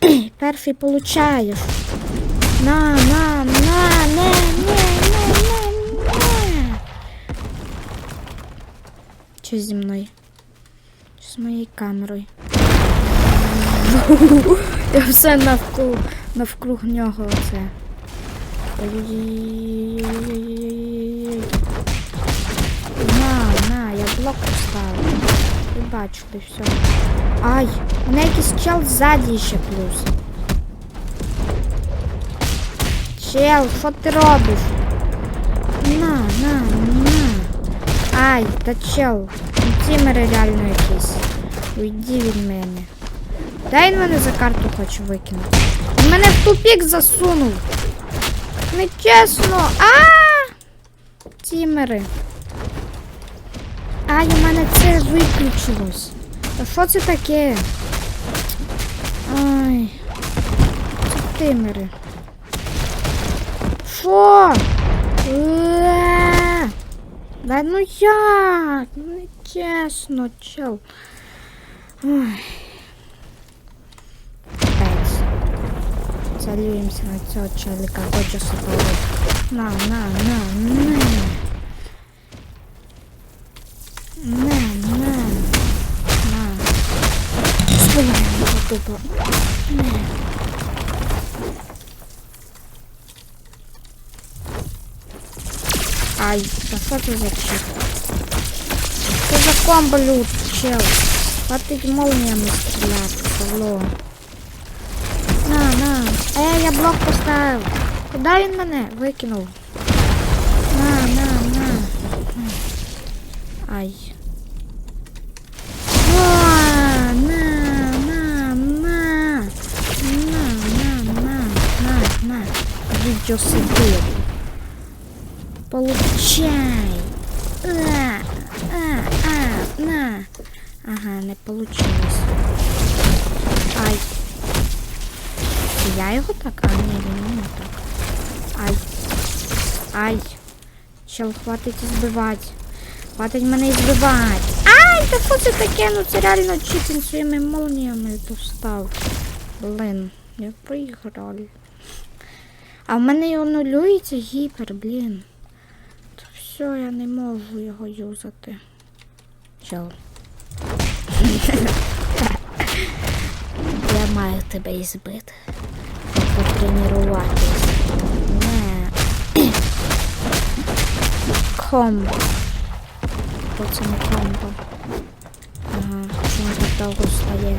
Перший получаєш. На, на, на, не, не, не, не, не. Що зі мною? Що з моєю камерою? Я все навкруг, навкруг нього оце. На, на, я блок поставив. Ви бачите, все. Ай, у мене якийсь чел ззаді ще плюс. Чел, що ти робиш? На, на, на. Ай, та чел. Ну, Тімери реально якісь. Уйди від мене. Дай він мене за карту хочу викинути. Він мене в тупік засунув. Нечесно. А! Тімери. Ай, у мене це виключилось. Та що це таке? Ай. Це тимери. Що? Е! Да ну як? Ну не чесно, чел. Ой. На цього челика, хочу собою. На, на, на, на. На, на, на. Спиляємо тупо. На. Ай, та що це за чіп? Що за комбо лют, чел? Хватить молніями стріляти, Павло. На, на. Е, я блок поставив. Куди він мене викинув? На. Получай. А, а, а, на. Ага, не получилось. Ай. Я його так? А, ні, він мене так. Ай. Ай. Чел, хватить збивати. Хватить мене збивати. Ай, та що це таке? Ну це реально читин своїми молніями достав. Блин, я проіграв. А в мене і анулюється гіпер, блін. Та все, я не можу його юзати. Чел. Я маю тебе і збити. Потренуватись. Не. Комбо. Оце не комбо. Ага, чому так довго стає?